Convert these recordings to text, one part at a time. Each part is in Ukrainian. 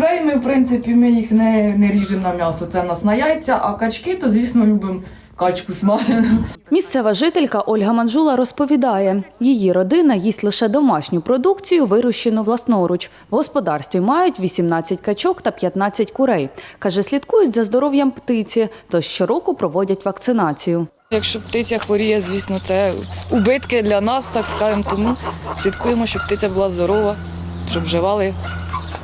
Курей ми, в принципі, ми їх не, не ріжемо на м'ясо, це в нас на яйця, а качки, то, звісно, любимо качку смажену. Місцева жителька Ольга Манжула розповідає, її родина їсть лише домашню продукцію, вирощену власноруч. В господарстві мають 18 качок та 15 курей. Каже, слідкують за здоров'ям птиці, тож щороку проводять вакцинацію. Якщо птиця хворіє, звісно, це убитки для нас, так скажемо, тому слідкуємо, щоб птиця була здорова, щоб вживали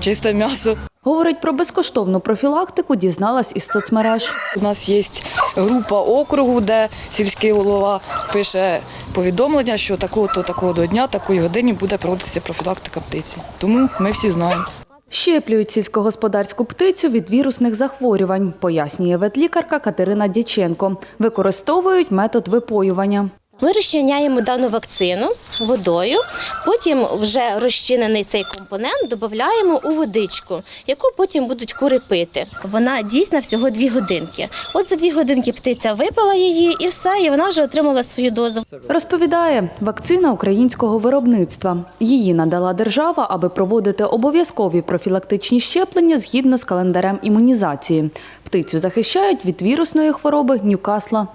чисте м'ясо. Говорить про безкоштовну профілактику, дізналась із соцмереж. У нас є група округу, де сільський голова пише повідомлення, що такого-то такого до дня, такої годині буде проводитися профілактика птиці. Тому ми всі знаємо. Щеплюють сільськогосподарську птицю від вірусних захворювань, пояснює ветлікарка Катерина Дяченко. Використовують метод випоювання. Ми розчиняємо дану вакцину водою, потім вже розчинений цей компонент додаємо у водичку, яку потім будуть кури пити. Вона дійсна всього дві годинки. От за дві годинки птиця випила її і все, і вона вже отримала свою дозу. Розповідає, вакцина українського виробництва. Її надала держава, аби проводити обов'язкові профілактичні щеплення згідно з календарем імунізації. Птицю захищають від вірусної хвороби Ньюкасла.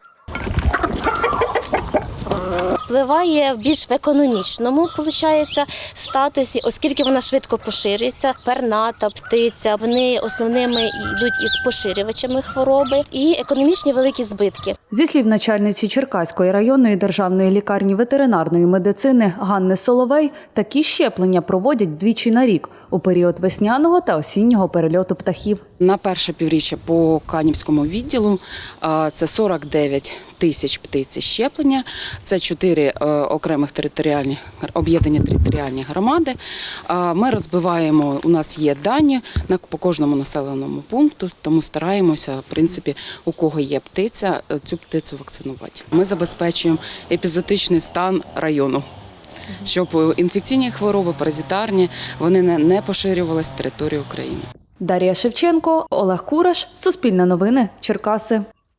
Впливає більш в економічному виходить, статусі, оскільки вона швидко поширюється. Перната птиця, вони основними йдуть із поширювачами хвороби і економічні великі збитки. Зі слів начальниці Черкаської районної державної лікарні ветеринарної медицини Ганни Соловей, такі щеплення проводять двічі на рік у період весняного та осіннього перельоту птахів. На перше півріччя по Канівському відділу це 49 тисяч птиці щеплення, це чотири е, окремих територіальні об'єднані територіальні громади. Ми розбиваємо, у нас є дані на по кожному населеному пункту, тому стараємося, в принципі, у кого є птиця, е, цю птицю вакцинувати. Ми забезпечуємо епізотичний стан району. Щоб е, інфекційні хвороби, паразитарні, вони не, поширювалися з території України. Дар'я Шевченко, Олег Кураш, Суспільне новини, Черкаси.